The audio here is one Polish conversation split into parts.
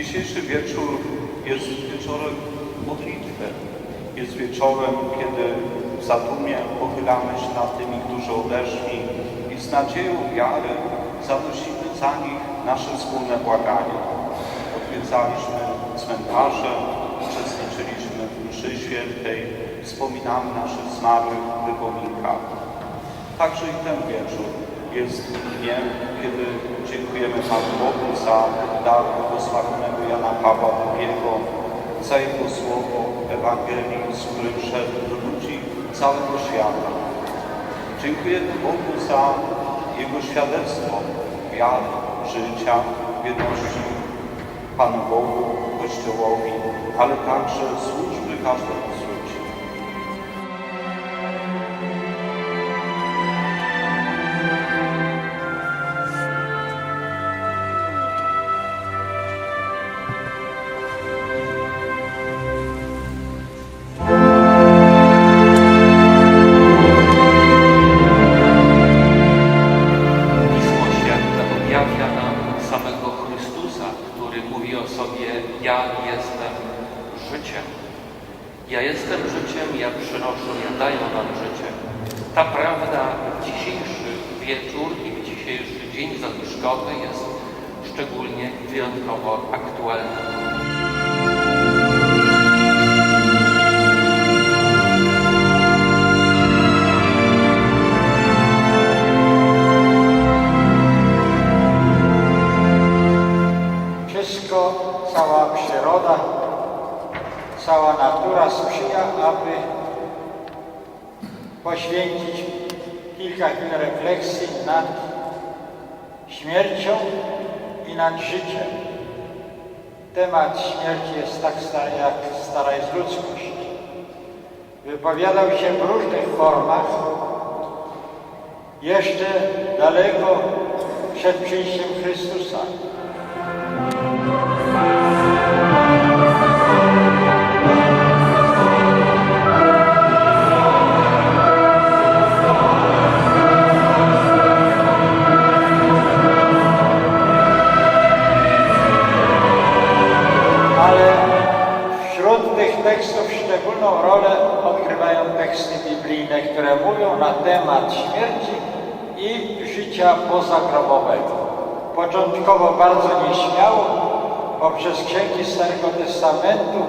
Dzisiejszy wieczór jest wieczorem modlitwy. Jest wieczorem, kiedy w zadumie pochylamy się nad tymi, którzy odeszli i z nadzieją wiary zanosimy za nich nasze wspólne błaganie. Odwiedzaliśmy cmentarze, uczestniczyliśmy w mszy świętej, wspominamy naszych zmarłych wypominkach. Także i ten wieczór jest dniem, kiedy dziękujemy Panu Bogu za dar błogosławionego Jana Pawła II, za Jego słowo Ewangelii, z którym szedł do ludzi całego świata. Dziękujemy Bogu za Jego świadectwo wiary, życia, wierności Panu Bogu, Kościołowi, ale także służby każdemu Ja jestem życiem, ja przynoszę, ja daję wam życie. Ta prawda w dzisiejszy wieczór i w dzisiejszy dzień zaliczkowy jest szczególnie wyjątkowo aktualna. Wszystko, cała przyroda, cała natura sprzyja, aby poświęcić kilka chwil refleksji nad śmiercią i nad życiem. Temat śmierci jest tak stary, jak stara jest ludzkość. Wypowiadał się w różnych formach, jeszcze daleko przed przyjściem Chrystusa. Temat śmierci i życia pozagrobowego. Początkowo bardzo nieśmiało, poprzez księgi Starego Testamentu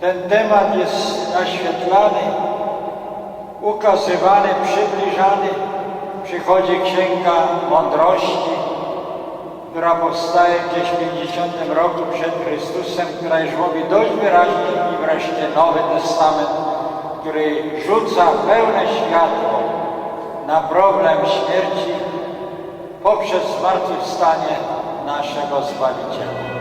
ten temat jest naświetlany, ukazywany, przybliżany. Przychodzi Księga Mądrości, która powstaje gdzieś w 50 roku przed Chrystusem, która już mówi dość wyraźnie i wreszcie Nowy Testament, który rzuca pełne światło na problem śmierci poprzez zmartwychwstanie naszego Zbawiciela.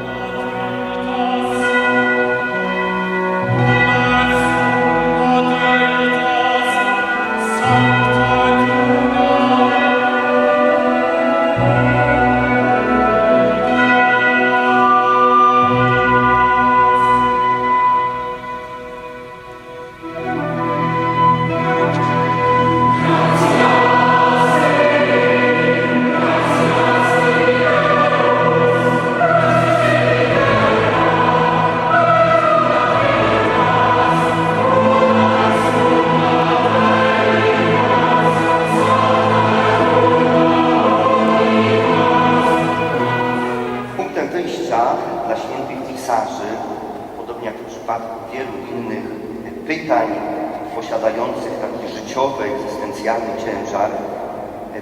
Życiowy, egzystencjalny ciężar,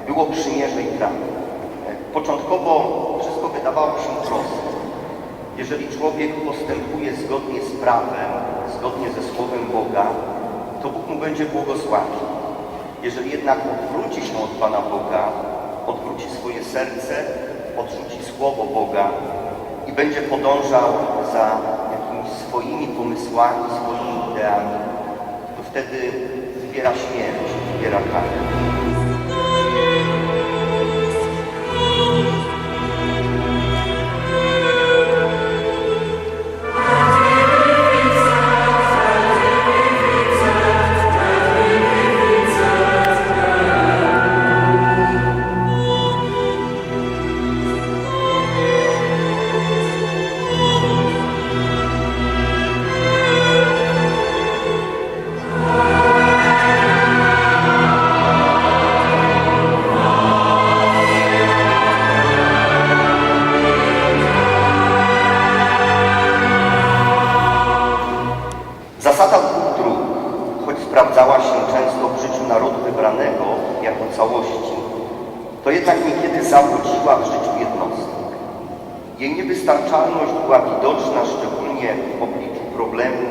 było przymierze i prawo. Początkowo wszystko wydawało się proste. Jeżeli człowiek postępuje zgodnie z prawem, zgodnie ze Słowem Boga, to Bóg mu będzie błogosławił. Jeżeli jednak odwróci się od Pana Boga, odwróci swoje serce, odrzuci Słowo Boga i będzie podążał za jakimiś swoimi pomysłami, swoimi ideami, to wtedy wybiera śmierć, wybiera karę. Zasada dwóch dróg, choć sprawdzała się często w życiu narodu wybranego jako całości, to jednak niekiedy zawodziła w życiu jednostek. Jej niewystarczalność była widoczna szczególnie w obliczu problemu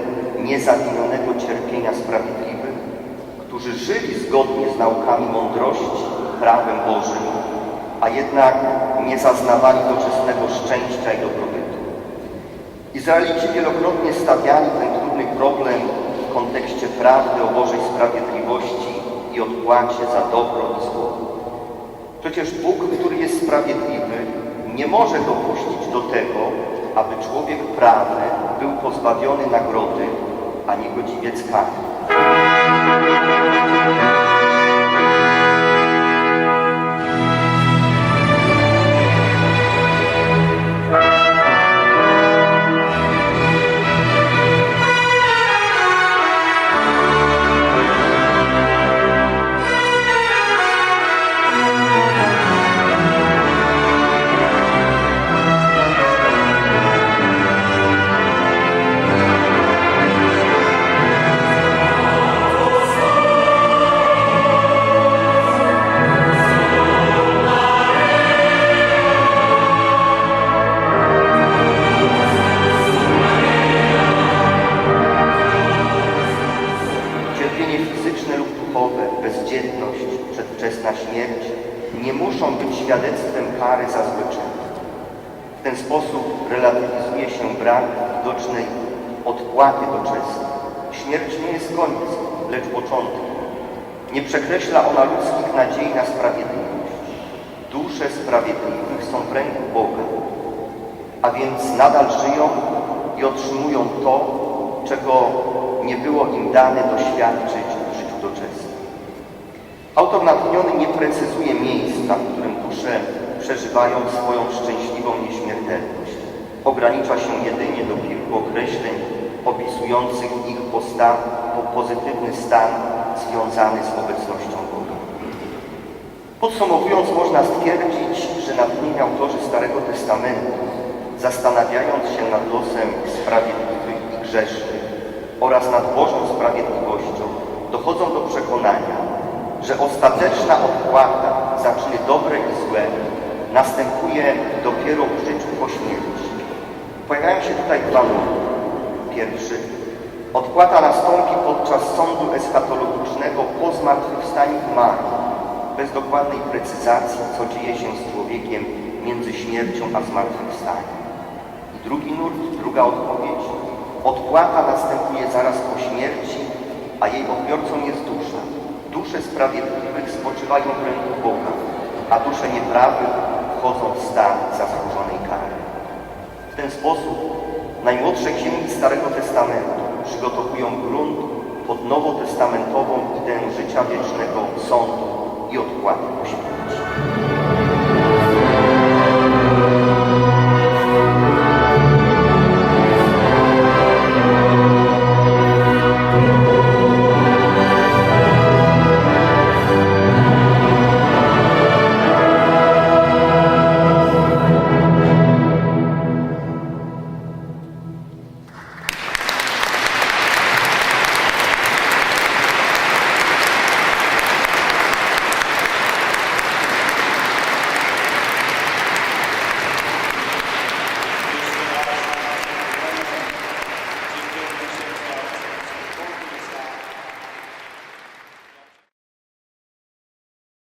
niezawinionego cierpienia sprawiedliwych, którzy żyli zgodnie z naukami mądrości i prawem Bożym, a jednak nie zaznawali doczesnego szczęścia i dobrobytu. Izraelici wielokrotnie stawiali ten problem w kontekście prawdy o Bożej sprawiedliwości i odpłacie za dobro i zło. Przecież Bóg, który jest sprawiedliwy, nie może dopuścić do tego, aby człowiek prawny był pozbawiony nagrody, a niegodziwiec kary. Sposób relatywizuje się brak widocznej odpłaty doczesnej. Śmierć nie jest końcem, lecz początkiem. Nie przekreśla ona ludzkich nadziei na sprawiedliwość. Dusze sprawiedliwych są w ręku Boga, a więc nadal żyją i otrzymują to, czego nie było im dane doświadczyć w życiu doczesnym. Autor natchniony nie precyzuje miejsca, w którym dusze przeżywają swoją szczęśliwą nieśmiertelność. Ogranicza się jedynie do kilku określeń opisujących ich posta po pozytywny stan związany z obecnością Boga. Podsumowując, można stwierdzić, że natchnieni autorzy Starego Testamentu, zastanawiając się nad losem sprawiedliwych i grzesznych oraz nad Bożą sprawiedliwością, dochodzą do przekonania, że ostateczna odpłata za czyny dobre i złe następuje dopiero w życiu po śmierci. Pojawiają się tutaj dwa nurty. Pierwszy. Odpłata nastąpi podczas sądu eschatologicznego po zmartwychwstaniu umarłych, bez dokładnej precyzacji, co dzieje się z człowiekiem między śmiercią a zmartwychwstaniem. I drugi nurt, druga odpowiedź. Odpłata następuje zaraz po śmierci, a jej odbiorcą jest dusza. Dusze sprawiedliwych spoczywają w ręku Boga, a dusze nieprawych wchodzą w stan zasłużonej kary. W ten sposób najmłodsze księgi Starego Testamentu przygotowują grunt pod nowotestamentową ideę życia wiecznego, sądu i odpłaty po śmierci.